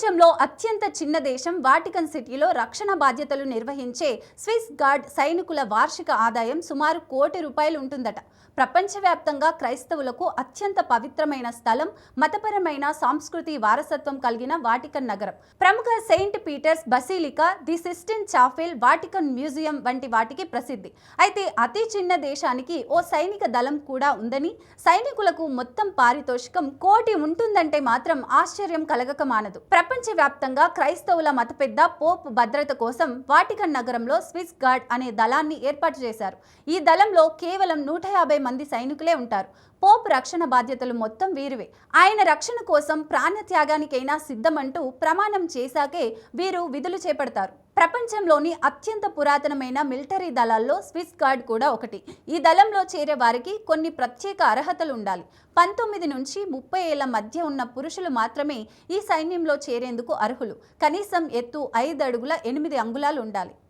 ప్రపంచంలో అత్యంత చిన్న దేశం వాటికన్ సిటీలో రక్షణ బాధ్యతలు నిర్వహించే స్విస్ గార్డ్ సైనికుల వార్షిక ఆదాయం సుమారు కోటి రూపాయలు ఉంటుందట. ప్రపంచవ్యాప్తంగా క్రైస్తవులకు అత్యంత పవిత్రమైన స్థలం మతపరమైన సాంస్కృతి వారసత్వం కలిగిన వాటికన్ నగరం. ప్రముఖ Saint Peter's Basilica the Sistine Chapel Vatican Museum వంటి వాటికి ప్రసిద్ధి. అయితే అతి చిన్న దేశానికి ఓ సైనిక దళం కూడా ఉందని సైనికులకు మొత్తం పారితోషికం కోటి ఉంటుందంటే మాత్రం ఆశ్చర్యం కలగక మానదు ప్రపంచవ్యాప్తంగా క్రైస్తవుల మత పెద్ద పోప్ భద్రత కోసం వాటికన్ నగరంలో స్విస్ గార్డ్ అనే దళాన్ని ఏర్పాటు చేశారు. ఈ దళంలో కేవలం నూట యాభై మంది సైనికులే ఉంటారు. పోప్ రక్షణ బాధ్యతలు మొత్తం వీరివే. ఆయన రక్షణ కోసం ప్రాణత్యాగానికైనా సిద్ధమంటూ ప్రమాణం చేశాకే వీరు విధులు చేపడతారు. ప్రపంచంలోని అత్యంత పురాతనమైన మిలిటరీ దళాల్లో స్విస్ గార్డ్ కూడా ఒకటి. ఈ దళంలో చేరే వారికి కొన్ని ప్రత్యేక అర్హతలు ఉండాలి. పంతొమ్మిది నుంచి ముప్పై ఏళ్ళ మధ్య ఉన్న పురుషులు మాత్రమే ఈ సైన్యంలో చేరేందుకు అర్హులు. కనీసం ఎత్తు ఐదు అడుగుల ఎనిమిది అంగుళాలు ఉండాలి.